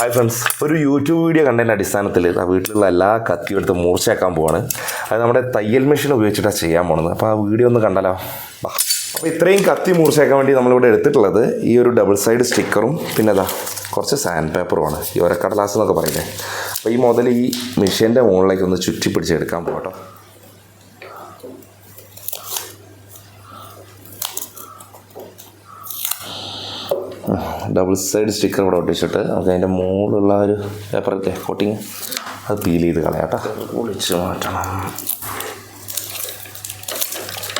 Hi friends ഒരു YouTube video കണ്ടതിന്റെ അടിസ്ഥാനത്തിൽ വീട്ടിലുള്ള എല്ലാ കത്തിയും എടുത്ത് മൂർച്ചയാക്കാൻ പോവാണ്. അത് നമ്മുടെ തയ്യൽ മെഷീൻ ഉപയോഗിച്ചിട്ടാണ് ചെയ്യാൻ പോണത്. അപ്പോൾ ആ വീഡിയോ ഒന്ന് കണ്ടാലോ? ബാ അപ്പോൾ ഇത്രയും കത്തി മൂർച്ചയാക്കാൻ വേണ്ടി നമ്മളിവിടെ എടുത്തിട്ടുള്ളത് ഈ ഒരു ഡബിൾ സൈഡ് സ്റ്റിക്കറും പിന്നെ അതാ കുറച്ച് സാൻഡ് പേപ്പറുമാണ് ഈ ഒരക്കടലാസ് എന്നൊക്കെ പറയുന്നത് അപ്പോൾ ഈ മുതൽ ഈ മെഷീന്റെ മുകളിലേക്ക് ഒന്ന് ചുറ്റി പിടിച്ചെടുക്കാൻ പോകട്ടോ ഡബിൾ സൈഡ് സ്റ്റിക്കർ ഇവിടെ ഒട്ടിച്ചിട്ട് നമുക്ക് അതിന്റെ മുകളിലുള്ള ഒരു പേപ്പറിന്റെ കോട്ടിങ് അത് പീൽ ചെയ്ത് കളയാം കേട്ടോ. പൊളിച്ച് മാറ്റണം.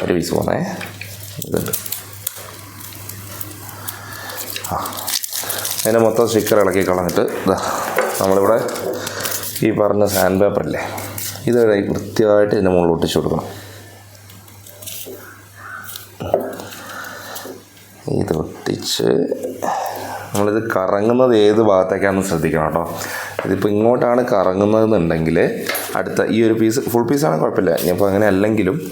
ഒരു പീസ് പോണേ ഇതുണ്ട്. ആ. അതിന്റെ മൊത്തം സ്റ്റിക്കർ ഇളക്കി കളഞ്ഞിട്ട് ഇതാ നമ്മളിവിടെ ഈ പറഞ്ഞ സാൻഡ് പേപ്പറില്ലേ ഇത് വൃത്തിയായിട്ട് ഇതിന്റെ മുകളിൽ ഒട്ടിച്ചു കൊടുക്കണം. ഇത് ഒട്ടിച്ച് നമ്മളിത് കറങ്ങുന്നത് ഏത് ഭാഗത്തേക്കാണെന്ന് ശ്രദ്ധിക്കണം കേട്ടോ. ഇതിപ്പോൾ ഇങ്ങോട്ടാണ് കറങ്ങുന്നതെന്നുണ്ടെങ്കിൽ അടുത്ത ഈ ഒരു പീസ് ഫുൾ പീസാണ് കുഴപ്പമില്ല. ഇനിയിപ്പോൾ അങ്ങനെ അല്ലെങ്കിലും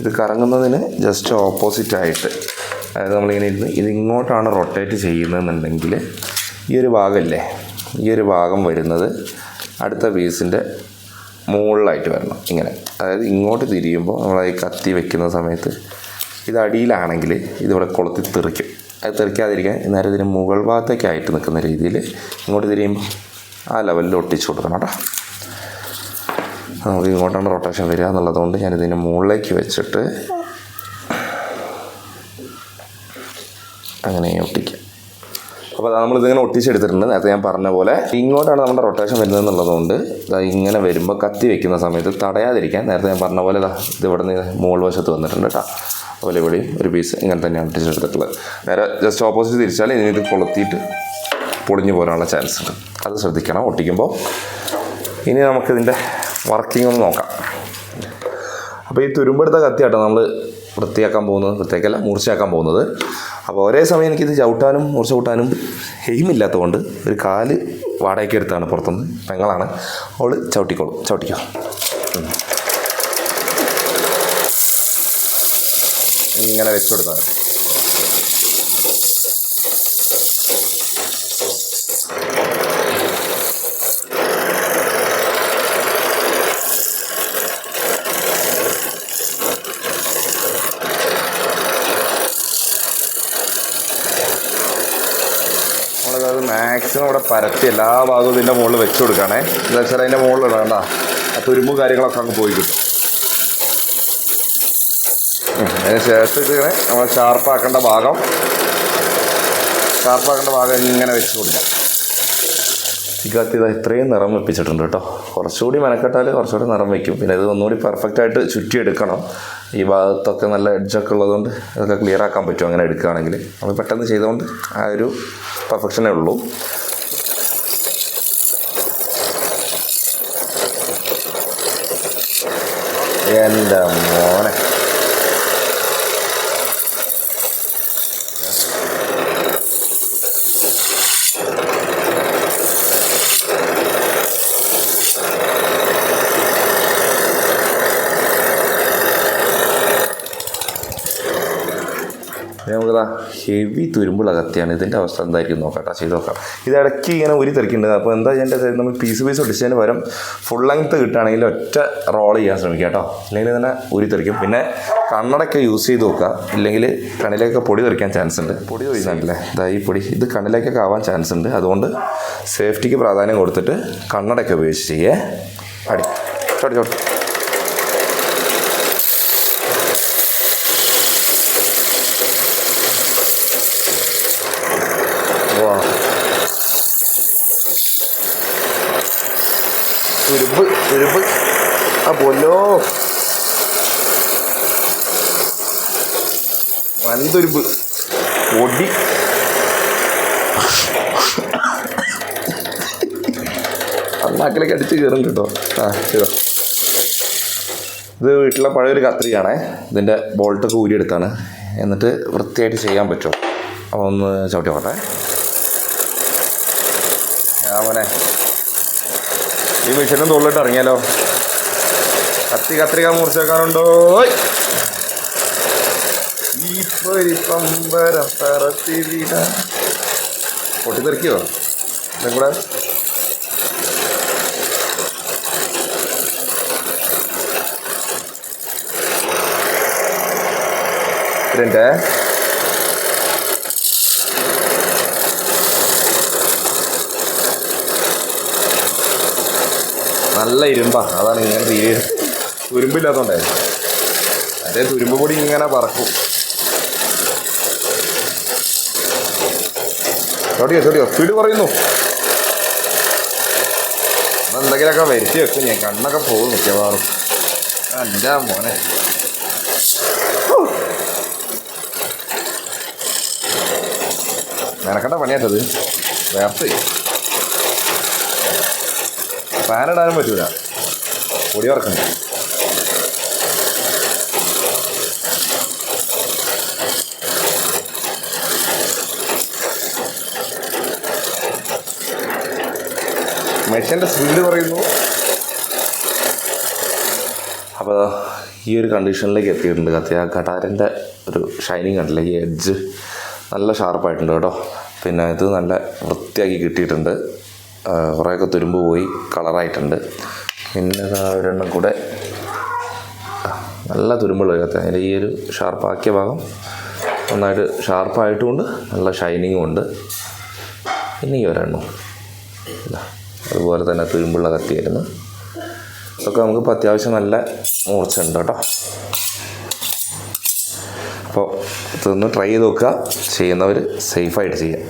ഇത് കറങ്ങുന്നതിന് ജസ്റ്റ് ഓപ്പോസിറ്റ് ആയിട്ട് അതായത് നമ്മളിങ്ങനെ ഇരുന്ന് ഇതിങ്ങോട്ടാണ് റൊട്ടേറ്റ് ചെയ്യുന്നതെന്നുണ്ടെങ്കിൽ ഈ ഒരു ഭാഗമല്ലേ ഈ ഒരു ഭാഗം വരുന്നത് അടുത്ത പീസിന്റെ മുകളിലായിട്ട് വരണം. ഇങ്ങനെ. അതായത് ഇങ്ങോട്ട് തിരിയുമ്പോൾ നമ്മൾ ഈ കത്തി വെക്കുന്ന സമയത്ത് ഇത് അടിയിലാണെങ്കിൽ ഇതിവിടെ കൊളുത്തി തെറിക്കും. അത് തെറിക്കാതിരിക്കാൻ നേരെ ഇതിന് മുകൾ ഭാഗത്തേക്കായിട്ട് നിൽക്കുന്ന രീതിയിൽ ഇങ്ങോട്ട് തിരിയുമ്പോൾ ആ ലെവലിൽ ഒട്ടിച്ചു കൊടുക്കണം കേട്ടോ. നമുക്ക് ഇങ്ങോട്ടാണ് റൊട്ടേഷൻ വരിക എന്നുള്ളതുകൊണ്ട് ഞാനിതിന് മുകളിലേക്ക് വെച്ചിട്ട് അങ്ങനെ ഒട്ടിക്കാം. അപ്പോൾ നമ്മൾ ഇതിങ്ങനെ ഒട്ടിച്ചെടുത്തിട്ടുണ്ട്. നേരത്തെ ഞാൻ പറഞ്ഞ പോലെ ഇങ്ങോട്ടാണ് നമ്മുടെ റൊട്ടേഷൻ വരുന്നത് എന്നുള്ളതുകൊണ്ട് ഇതാ ഇങ്ങനെ വരുമ്പോൾ കത്തി വെക്കുന്ന സമയത്ത് തടയാതിരിക്കാൻ നേരത്തെ ഞാൻ പറഞ്ഞ പോലെ ദാ ഇത് ഇവിടെ നിന്ന് മുകൾ വശത്ത് വന്നിട്ടുണ്ട് കേട്ടോ. അതുപോലെ ഇവിടെയും ഒരു പീസ് ഇങ്ങനെ തന്നെയാണ് ഒട്ടിച്ചെടുത്തിട്ടുള്ളത്. നേരെ ജസ്റ്റ് ഓപ്പോസിറ്റ് തിരിച്ചാൽ ഇനി ഇത് കൊളുത്തിയിട്ട് പൊളിഞ്ഞു പോകാനുള്ള ചാൻസ് ഉണ്ട്. അത് ശ്രദ്ധിക്കണം. ഒട്ടിക്കുമ്പോൾ ഇനി നമുക്കിതിന്റെ വർക്കിംഗ് ഒന്ന് നോക്കാം. അപ്പോൾ ഈ തുരുമ്പെടുത്ത കത്തിയാട്ടോ നമ്മൾ വൃത്തിയാക്കാൻ പോകുന്നത്. വൃത്തിയാക്കല്ല മൂർച്ചയാക്കാൻ പോകുന്നത്. അപ്പോൾ ഒരേ സമയം എനിക്കിത് ചവിട്ടാനും മുറിച്ച് കൂട്ടാനും എയിമില്ലാത്തതുകൊണ്ട് ഒരു കാൽ വാടകയ്ക്ക് എടുത്താണ് പുറത്തുനിന്ന്. പെങ്ങളാണ്. അവൾ ചവിട്ടിക്കോളും. ചവിട്ടിക്കോ. ഇങ്ങനെ വെച്ചു കൊടുത്താൽ മതി. നമ്മളത് മാക്സിമം ഇവിടെ പരത്തി എല്ലാ ഭാഗവും ഇതിന്റെ മുകളിൽ വെച്ച് കൊടുക്കണേ എന്താ വെച്ചാൽ അതിന്റെ മുകളിൽ ഇടണ്ട ആ തുരുമ്പും കാര്യങ്ങളൊക്കെ അങ്ങ് പോയി കിട്ടും. അതിന് ശേഷം നമ്മൾ ഷാർപ്പാക്കേണ്ട ഭാഗം ഷാർപ്പാക്കേണ്ട ഭാഗം ഇങ്ങനെ വെച്ച് കൊടുക്കാം. ഈ കത്തി ഇതാ ഇത്രയും നിറം വെപ്പിച്ചിട്ടുണ്ട് കേട്ടോ. കുറച്ചുകൂടി മെനക്കെട്ടാൽ കുറച്ചുകൂടി നിറം വയ്ക്കും പിന്നെ ഇത് ഒന്നുകൂടി പെർഫെക്റ്റായിട്ട് ചുറ്റിയെടുക്കണം. ഈ ഭാഗത്തൊക്കെ നല്ല എഡ്ജൊക്കെ ഉള്ളതുകൊണ്ട് അതൊക്കെ ക്ലിയർ ആക്കാൻ പറ്റും അങ്ങനെ എടുക്കുകയാണെങ്കിൽ. നമ്മൾ പെട്ടെന്ന് ചെയ്തുകൊണ്ട് ആ ഒരു പെർഫെക്ഷനേ ഉള്ളൂ. എന്റെ മോനെ നമുക്കിതാ ഹെവി തുരുമ്പുള്ള കത്തിയാണ്. ഇതിന്റെ അവസ്ഥ എന്തായിരിക്കും നോക്കാം ചെയ്ത് നോക്കാം. ഇത് ഇടയ്ക്ക് ഇങ്ങനെ ഒരു തിരക്കുണ്ട് അപ്പോൾ എന്താ ചെയ്യേണ്ടത്? നമ്മൾ പീസ് പീസ് ഒട്ടിച്ചതിന് പകരം ഫുൾ ലെങ്ത് കിട്ടുകയാണെങ്കിൽ ഒറ്റ റോൾ ചെയ്യാൻ ശ്രമിക്കുക കേട്ടോ അല്ലെങ്കിൽ തന്നെ ഉരി തെറിക്കും. പിന്നെ കണ്ണടൊക്കെ യൂസ് ചെയ്ത് നോക്കുക. ഇല്ലെങ്കിൽ കണ്ണിലേക്ക് പൊടി തെറിക്കാൻ ചാൻസ് ഉണ്ട്. പൊടി തെറിക്കുന്നുണ്ടല്ലേ? ഇതാ ഈ പൊടി. ഇത് കണ്ണിലേക്കൊക്കെ ആവാൻ ചാൻസ് ഉണ്ട്. അതുകൊണ്ട് സേഫ്റ്റിക്ക് പ്രാധാന്യം കൊടുത്തിട്ട് കണ്ണടയൊക്കെ ഉപയോഗിച്ച് ചെയ്യേ. അടി. ചോട്ടി ചോട്ടി തുരുമ്പ് ആ പൊന്നോ. വൻതുരുമ്പ്. പൊടി. അണ്ണാക്കിലേക്ക് അടിച്ച് കയറും കേട്ടോ. ആ ചെയ്തോ ഇത് വീട്ടിലെ പഴയൊരു കത്രികയാണേ. ഇതിന്റെ ബോൾട്ടൊക്കെ ഊരിയെടുത്താണ് എന്നിട്ട് വൃത്തിയായിട്ട് ചെയ്യാൻ പറ്റുമോ? അപ്പോൾ ഒന്ന് ചവിട്ടി നോക്കട്ടെ. ആ മോനെ. ഈ മിഷനും തൊള്ളിട്ട് ഇറങ്ങിയാലോ? കത്തി കത്രിക മുറിച്ച് വെക്കാനുണ്ടോ? പൊട്ടിത്തെറിക്കോ കൂടെ? ഇതിന്റെ നല്ല ഇരുമ്പാ. അതാണ് ഇങ്ങനെ തീരെ തുരുമ്പില്ലാത്തോണ്ടേ. അതേ തുരുമ്പ് പൊടി ഇങ്ങനെ പറക്കും. ചോടിയോ ചോടിയോ? സ്പീഡ് പറയുന്നു എന്തെങ്കിലുമൊക്കെ വരുത്തി വെക്കും ഞാൻ. കണ്ണൊക്കെ പോകും മിക്കവാറും. എന്റെ മോനെ. നിനക്കണ്ട പണിയാട്ടത് വേർത്ത്. ഫാനിടാനും പറ്റൂല. പൊടി വറക്കുന്നു മെഷീന്റെ സ്പീഡ് പറയുന്നു അപ്പോൾ ഈ ഒരു കണ്ടീഷനിലേക്ക് എത്തിയിട്ടുണ്ട് കത്തി ആ കടാരന്റെ ഒരു ഷൈനിങ് കണ്ടില്ലേ? ഈ എഡ്ജ് നല്ല ഷാർപ്പായിട്ടുണ്ട് കേട്ടോ. പിന്നെ ഇത് നല്ല വൃത്തിയാക്കി കിട്ടിയിട്ടുണ്ട്. കുറേയൊക്കെ തുരുമ്പ് പോയി കളറായിട്ടുണ്ട്. പിന്നെ ഒരെണ്ണം കൂടെ. നല്ല തുരുമ്പുള്ള കത്തി അതിന്റെ ഈ ഒരു ഷാർപ്പാക്കിയ ഭാഗം നന്നായിട്ട് ഷാർപ്പായിട്ടുമുണ്ട് നല്ല ഷൈനിങ്ങും ഉണ്ട് പിന്നെ ഈ ഒരെണ്ണം. അതുപോലെ തന്നെ തുരുമ്പുള്ള കത്തിയായിരുന്നു. ഇതൊക്കെ നമുക്കിപ്പോൾ അത്യാവശ്യം നല്ല മൂർച്ച ഉണ്ട് കേട്ടോ. അപ്പോൾ ഇതൊന്ന് ട്രൈ ചെയ്ത് നോക്കുക. ചെയ്യുന്നവർ സേഫായിട്ട് ചെയ്യുക.